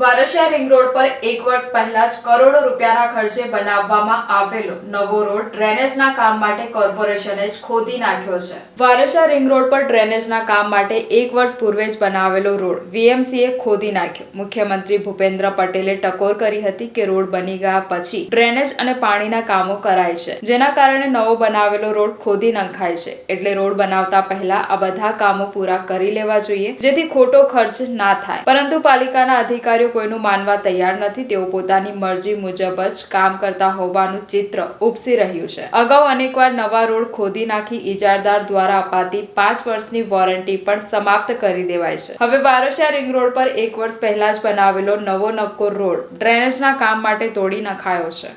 Varasiya ring road પર એક વર્ષ પહેલા જ કરોડો રૂપિયાના ખર્ચે બનાવવામાં આવેલો નવો રોડ ડ્રેનેજના કામ માટે કોર્પોરેશને જ ખોદી નાખ્યો છે. વારસિયા રિંગ રોડ પર ડ્રેનેજના કામ માટે એક વર્ષ પૂર્વે જ બનાવેલો રોડ વીએમસીએ ખોદી નાખ્યો. મુખ્યમંત્રી ભૂપેન્દ્ર પટેલે ટકોર કરી હતી કે રોડ બની ગયા પછી ડ્રેનેજ અને પાણીના કામો કરાય છે. જેના કારણે નવો બનાવેલો રોડ ખોદી નંખાય છે. એટલે રોડ બનાવતા પહેલા આ બધા કામો પૂરા કરી લેવા જોઈએ, જેથી ખોટો ખર્ચ ના થાય. પરંતુ પાલિકાના અધિકારીઓ કોઈનું માનવા તૈયાર નથી, તેઓ પોતાની મરજી મુજબ જ કામ કરતા હોવાનું ચિત્ર ઉપસી રહ્યું છે. અગાઉ અનેકવાર નવા રોડ ખોદી નાખી ઇજારદાર દ્વારા અપાતી પાંચ વર્ષની વોરંટી પણ સમાપ્ત કરી દેવાય છે. હવે વારસિયા રિંગ રોડ પર એક વર્ષ પહેલા જ બનાવેલો નવો નક્કોર રોડ ડ્રેનેજના કામ માટે તોડી નખાયો છે.